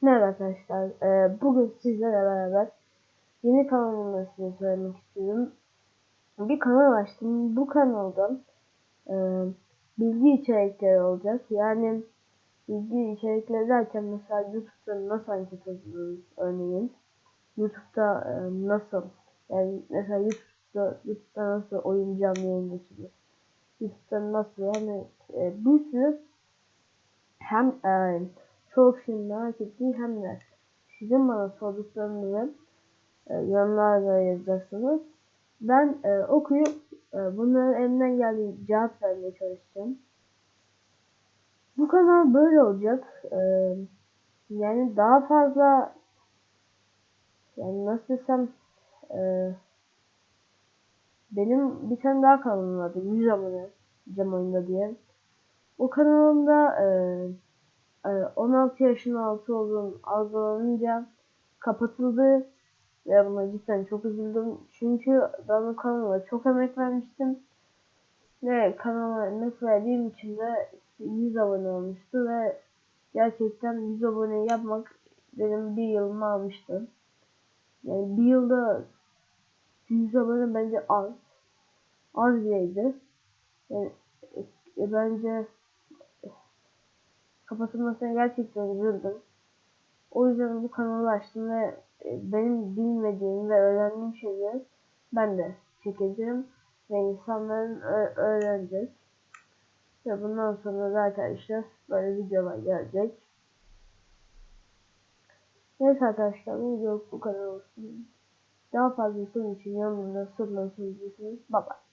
Merhaba arkadaşlar. Ee, bugün sizlerle beraber yeni kanalımda size söylemek istiyorum. Bir kanal açtım. Bu kanalda e, bilgi içerikleri olacak. Yani bilgi içerikleri derken mesela YouTube'da nasıl anket hazırlıyoruz örneğin. YouTube'da e, nasıl yani mesela YouTube'da, YouTube'da nasıl oyun canlı yayın geçirir. YouTube'da nasıl yani e, bir sürü hem e, şey merak ettiğim hem de sizin bana sorduklarınızı e, yorumlarda yazacaksınız. Ben e, okuyup e, bunların elimden geldiği cevap vermeye çalışacağım. Bu kanal böyle olacak. E, yani daha fazla yani nasıl desem e, benim bir tane daha kanalım vardı 100 abone cam oyunda diye. O kanalımda e, 16 ee, yaşın altı olduğum algılanınca kapatıldı ve buna cidden çok üzüldüm. Çünkü ben bu kanala çok emek vermiştim. Ve kanala emek verdiğim için de 100 abone olmuştu ve gerçekten 100 abone yapmak benim bir yılımı almıştı. Yani bir yılda 100 abone bence az. Az bileydi. Yani, e, bence kapatılmasına gerçekten üzüldüm. O yüzden bu kanalı açtım ve e, benim bilmediğim ve öğrendiğim şeyleri ben de çekeceğim ve insanların öğrenecek. Ve bundan sonra zaten işte böyle videolar gelecek. Neyse arkadaşlar bu video bu kadar olsun. Daha fazla soru için yorumlarda sorular sorabilirsiniz. Bye bye.